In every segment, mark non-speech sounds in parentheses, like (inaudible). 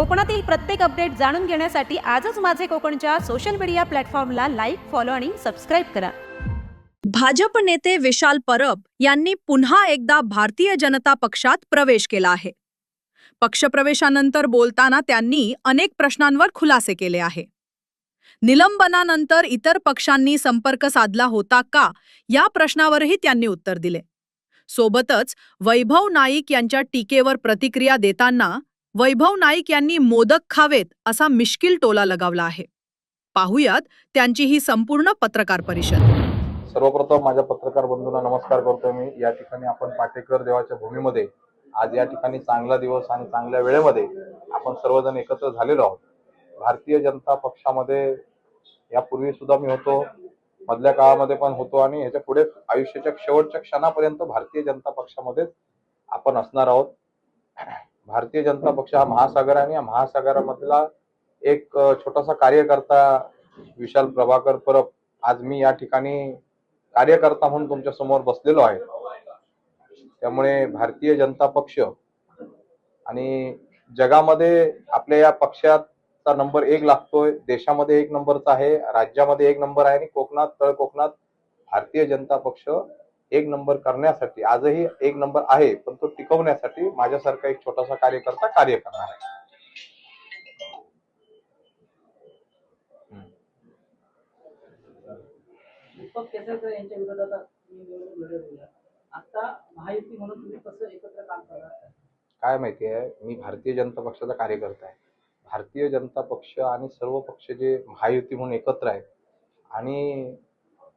कोकणातील प्रत्येक अपडेट जाणून घेण्यासाठी आजच माझे कोकणच्या सोशल मीडिया प्लॅटफॉर्मला लाईक फॉलो आणि सबस्क्राईब करा. भाजप नेते विशाल परब यांनी पुन्हा एकदा भारतीय जनता पक्षात प्रवेश केला आहे. पक्षप्रवेशानंतर बोलताना त्यांनी अनेक प्रश्नांवर खुलासे केले आहे. निलंबनानंतर इतर पक्षांनी संपर्क साधला होता का या प्रश्नावरही त्यांनी उत्तर दिले. सोबतच वैभव नाईक यांच्या टीकेवर प्रतिक्रिया देताना वैभव नाईक यांनी मोदक खावेत असा मिश्किल टोला लगावला आहे. पाहुयात त्यांची ही संपूर्ण पत्रकार परिषद. सर्वप्रथम माझ्या पत्रकार बंधूंना नमस्कार करतो मी. या ठिकाणी आपण पाटेकर देवाच्या भूमीमध्ये आज या ठिकाणी चांगला दिवस आणि चांगल्या वेळेमध्ये आपण सर्वजण एकत्र झालेलो आहोत. भारतीय जनता पक्षामध्ये यापूर्वी सुद्धा मी होतो मधल्या काळामध्ये पण होतो आणि ह्याच्या पुढे आयुष्याच्या शेवटच्या क्षणापर्यंत भारतीय जनता पक्षामध्येच आपण असणार आहोत. भारतीय जनता पक्ष हा महासागर आहे आणि या महासागरामधला एक छोटासा कार्यकर्ता विशाल प्रभाकर परब आज मी या ठिकाणी कार्यकर्ता म्हणून तुमच्यासमोर बसलेलो आहे. त्यामुळे भारतीय जनता पक्ष आणि जगामध्ये आपल्या या पक्षाचा नंबर एक लागतोय देशामध्ये एक नंबरचा आहे राज्यामध्ये एक नंबर आहे आणि कोकणात तळ कोकणात भारतीय जनता पक्ष एक नंबर करण्यासाठी आजही एक नंबर आहे पण तो टिकवण्यासाठी माझ्यासारखा एक छोटासा कार्यकर्ता कार्य करणार आहे. काय माहिती आहे मी भारतीय जनता पक्षाचा कार्यकर्ता आहे. भारतीय जनता पक्ष आणि सर्व पक्ष जे महायुती म्हणून एकत्र आहेत आणि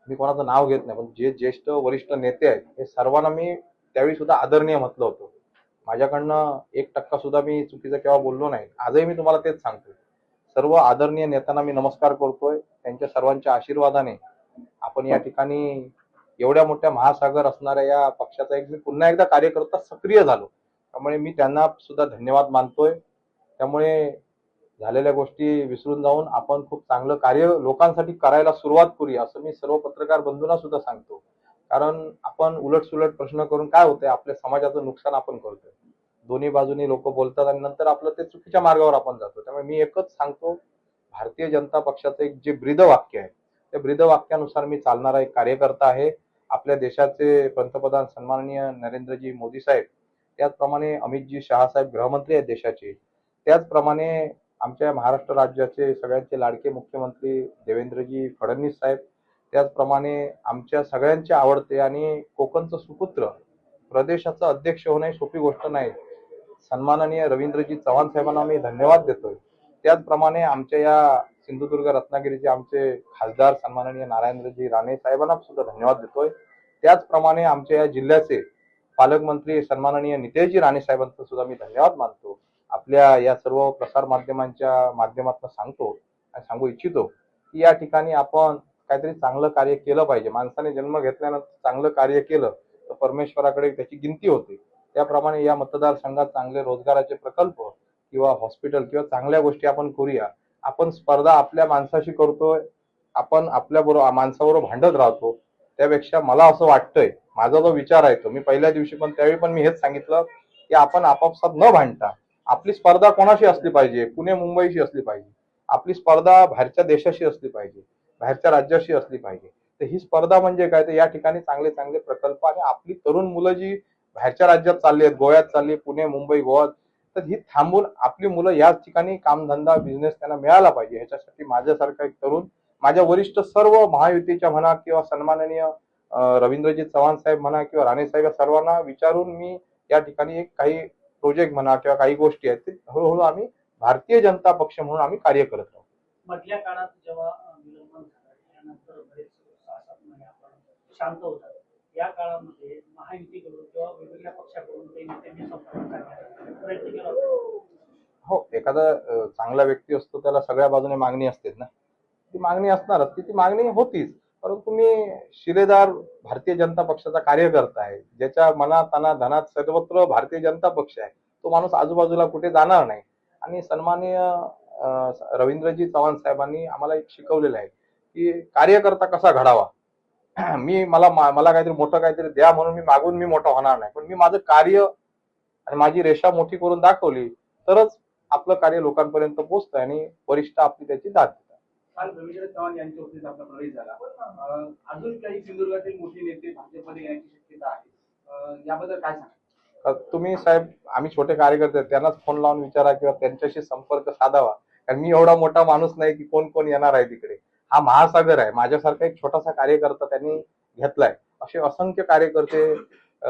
मी कोणाचं नाव घेत नाही पण जे ज्येष्ठ वरिष्ठ नेते आहेत हे सर्वांना मी त्यावेळी सुद्धा आदरणीय म्हटलं होतं. माझ्याकडनं एक टक्का सुद्धा मी चुकीचं केव्हा बोललो नाही. आजही मी तुम्हाला तेच सांगतो सर्व आदरणीय नेत्यांना मी नमस्कार करतोय. त्यांच्या सर्वांच्या आशीर्वादाने आपण या ठिकाणी एवढ्या मोठ्या महासागर असणाऱ्या या पक्षाचा एक मी पुन्हा एकदा कार्यकर्ता सक्रिय झालो. त्यामुळे मी त्यांना सुद्धा धन्यवाद मानतोय. त्यामुळे झालेल्या गोष्टी विसरून जाऊन आपण खूप चांगलं कार्य लोकांसाठी करायला सुरुवात करूया असं मी सर्व पत्रकार बंधूंना सुद्धा सांगतो. कारण आपण उलटसुलट प्रश्न करून काय होतंय? आपल्या समाजाचं नुकसान आपण करतोय. दोन्ही बाजूनी लोक बोलतात आणि नंतर आपलं ते चुकीच्या मार्गावर आपण जातो. त्यामुळे मी एकच सांगतो भारतीय जनता पक्षाचं एक जे ब्रीद वाक्य आहे त्या ब्रीद वाक्यानुसार मी चालणारा एक कार्यकर्ता आहे. आपल्या देशाचे पंतप्रधान सन्माननीय नरेंद्रजी मोदी साहेब त्याचप्रमाणे अमितजी शहासाहेब गृहमंत्री आहेत देशाचे. त्याचप्रमाणे आमच्या महाराष्ट्र राज्याचे सगळ्यांचे लाडके मुख्यमंत्री देवेंद्रजी फडणवीस साहेब त्याचप्रमाणे आमच्या सगळ्यांचे आवडते आणि कोकणचं सुपुत्र प्रदेशाचं अध्यक्ष होणं ही सोपी गोष्ट नाही. सन्माननीय रवींद्रजी चव्हाण साहेबांना मी धन्यवाद देतोय. त्याचप्रमाणे आमच्या या सिंधुदुर्ग रत्नागिरीचे आमचे खासदार सन्माननीय नारायणजी राणे साहेबांना सुद्धा धन्यवाद देतोय. त्याचप्रमाणे आमच्या या जिल्ह्याचे पालकमंत्री सन्माननीय नितेशजी राणे साहेबांचा सुद्धा मी धन्यवाद मानतो. आपल्या या सर्व प्रसार माध्यमांच्या माध्यमातून सांगतो आणि सांगू इच्छितो की या ठिकाणी आपण काहीतरी चांगलं कार्य केलं पाहिजे. माणसाने जन्म घेतल्यानंतर चांगलं कार्य केलं तर परमेश्वराकडे त्याची गिनती होते. त्याप्रमाणे या मतदारसंघात चांगले रोजगाराचे प्रकल्प किंवा हॉस्पिटल किंवा चांगल्या गोष्टी आपण करूया. आपण स्पर्धा आपल्या माणसाशी करतोय आपण आपल्या बरोबर माणसाबरोबर भांडत राहतो. त्यापेक्षा मला असं वाटतंय माझा जो विचार आहे तो मी पहिल्या दिवशी पण त्यावेळी पण मी हेच सांगितलं की आपण आपापसात न भांडता आपली स्पर्धा कोणाशी असली पाहिजे? पुणे मुंबईशी असली पाहिजे. आपली स्पर्धा बाहेरच्या देशाशी असली पाहिजे. बाहेरच्या राज्याशी असली पाहिजे. तर ही स्पर्धा म्हणजे काय? तर या ठिकाणी चांगले चांगले प्रकल्प आणि आपली तरुण मुलं जी बाहेरच्या राज्यात चालली आहेत गोव्यात चालली पुणे मुंबई गोवा तर ही थांबून आपली मुलं याच ठिकाणी कामधंदा बिझनेस त्यांना मिळाला पाहिजे. ह्याच्यासाठी माझ्यासारखा एक तरुण माझ्या वरिष्ठ सर्व महायुतीच्या म्हणा किंवा सन्माननीय रवींद्रजी चव्हाण साहेब म्हणा किंवा राणे साहेब या सर्वांना विचारून मी या ठिकाणी एक काही प्रोजेक्ट म्हणा किंवा काही गोष्टी आहेत ते हळूहळू आम्ही भारतीय जनता पक्ष म्हणून आम्ही कार्य करत आहोत मधल्या काळात जेव्हा अं, विलंबन झालं त्यानंतर बरेच सहा सात महिने आपण शांत होतात या काळामध्ये महायुतीकडून किंवा वेगवेगळ्या पक्षाकडून काही नेत्यांनी संपर्क करण्याचा प्रयत्न केला होता. हो एखादा चांगला व्यक्ती असतो त्याला सगळ्या बाजूने मागणी असते ना. ती मागणी असणारच ती ती मागणी होतीच. परंतु मी शिलेदार भारतीय जनता पक्षाचा कार्यकर्ता आहे ज्याच्या मनात तनात धनात सर्वत्र भारतीय जनता पक्ष आहे तो माणूस आजूबाजूला कुठे जाणार नाही. आणि सन्माननीय रवींद्रजी चव्हाण साहेबांनी आम्हाला एक शिकवलेलं आहे की कार्यकर्ता कसा घडावा. (clears throat) मी मला मला काहीतरी मोठं काहीतरी द्या म्हणून मी मागून मी मोठा होणार नाही. पण मी माझं कार्य आणि माझी रेषा मोठी करून दाखवली तरच आपलं कार्य लोकांपर्यंत पोहोचतं आणि वरिष्ठ आपली त्याची दाद देतात. काल रवींद्र चव्हाण यांच्या वतीने आपला प्रवेश झाला. अजून काही सिंधुदुर्गातील मोठे नेते भाजपमध्ये येण्याची शक्यता आहे. याबद्दल काय सांगा तुम्ही साहेब आम्ही छोटे कार्यकर्ते त्यांनाच फोन लावून विचारा किंवा त्यांच्याशी संपर्क साधावा. कारण मी एवढा मोठा माणूस नाही की कोण कोण येणार आहे तिकडे. हा महासागर आहे. माझ्यासारखा एक छोटासा कार्यकर्ता त्यांनी घेतलाय. असे असंख्य कार्यकर्ते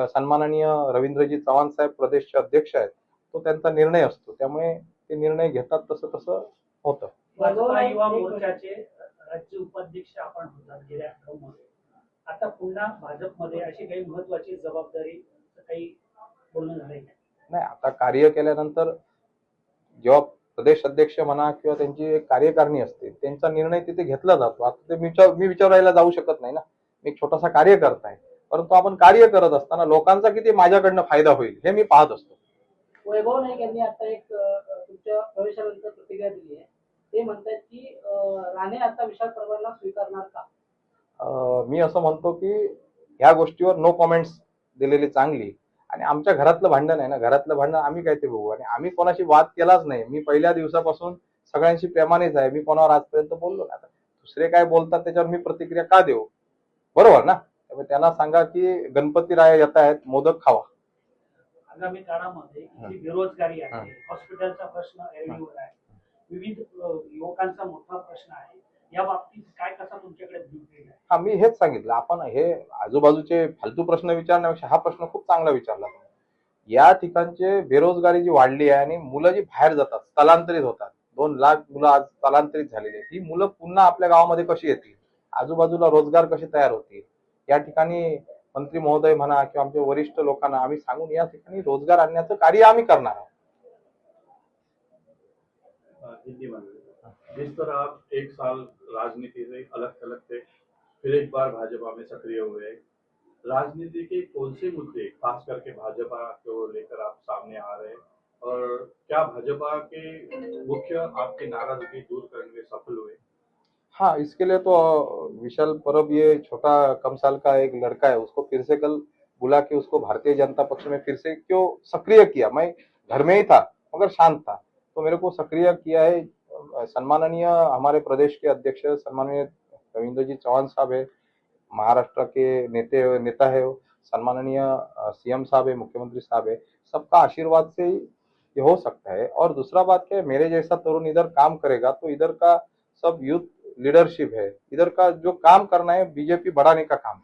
सन्माननीय रवींद्रजी चव्हाण साहेब प्रदेशचे अध्यक्ष आहेत. तो त्यांचा निर्णय असतो. त्यामुळे ते निर्णय घेतात तसं तसं होतं. भाजपा युवा मोर्चाचे राज्य उपाध्यक्ष आपण होतात गेल्या मध्ये आता पुन्हा भाजपमध्ये अशी काही महत्वाची जबाबदारी काही का? नाही आता कार्य केल्यानंतर जेव्हा प्रदेश अध्यक्ष म्हणा किंवा त्यांची एक कार्यकारिणी असते त्यांचा निर्णय तिथे घेतला जातो. आता ते मी विचार मी विचारायला जाऊ शकत नाही ना. मी एक छोटासा कार्यकर्ता आहे. परंतु आपण कार्य करत असताना लोकांचा किती माझ्याकडनं फायदा होईल हे मी पाहत असतो. वैभव नाईक यांनी आता एक तुमच्या प्रवेशानंतर प्रतिक्रिया दिली आहे. ते म्हणतात की राणे आता विशाल परवाना स्वीकारणार का? मी असं म्हणतो की ह्या गोष्टीवर नो कॉमेंट्स दिलेली चांगली. आणि आमच्या घरातलं भांडण आहे ना घरातलं भांडण आम्ही काय ते बघू. आणि आम्ही कोणाशी वाद केलाच नाही. मी पहिल्या दिवसापासून सगळ्यांशी प्रेमानेच आहे. मी कोणावर आजपर्यंत बोललो नाही. आता दुसरे काय बोलतात त्याच्यावर मी प्रतिक्रिया का देऊ? बरोबर ना? त्यामुळे त्यांना सांगा की गणपती राय येत आहेत मोदक खावा. आगामी काळामध्ये जी बेरोजगारी आहे हॉस्पिटलचा प्रश्न आहे. विविध युवकांचा मोठा प्रश्न आहे. या बाबतीत काय कसा तुमच्याकडे हा मी हेच सांगितलं. आपण हे आजूबाजूचे फालतू प्रश्न विचारण्यापेक्षा हा प्रश्न खूप चांगला विचारला या ठिकाणचे बेरोजगारी जी वाढली आहे आणि मुलं जी बाहेर जातात स्थलांतरित होतात. दोन लाख मुलं आज स्थलांतरित झालेली आहेत. ही मुलं पुन्हा आपल्या गावामध्ये कशी येतील? आजूबाजूला रोजगार कसे तयार होतील? या ठिकाणी मंत्री महोदय म्हणा किंवा आमच्या वरिष्ठ लोकांना आम्ही सांगून या ठिकाणी रोजगार आणण्याचं कार्य आम्ही करणार आहोत. हिंदी में जिस तरह आप एक साल राजनीति से अलग थलग थे, फिर एक बार भाजपा में सक्रिय हुए। राजनीति के कौन से मुद्दे, खास करके भाजपा को लेकर आप सामने आ रहे? हैं और क्या भाजपा के मुख्य आपके नाराज़गी दूर करने में सफल हुए? हाँ इसके लिए तो विशाल परब ये छोटा कम साल का एक लड़का है, उसको फिर से कल बुला के उसको भारतीय जनता पक्ष में फिर से क्यों सक्रिय किया? मैं घर में ही था, मगर शांत था। तो मेरे को सक्रिय किया है। सम्माननीय हमारे प्रदेश के अध्यक्ष सम्माननीय रविंद्र जी चौहान साहब है, महाराष्ट्र के नेते नेता है सम्माननीय सीएम साहब है, मुख्यमंत्री साहब है। सबका आशीर्वाद से ही ये हो सकता है। और दूसरा बात क्या है, मेरे जैसा तरुण इधर काम करेगा तो इधर का सब यूथ लीडरशिप है। इधर का जो काम करना है, बीजेपी बढ़ाने का काम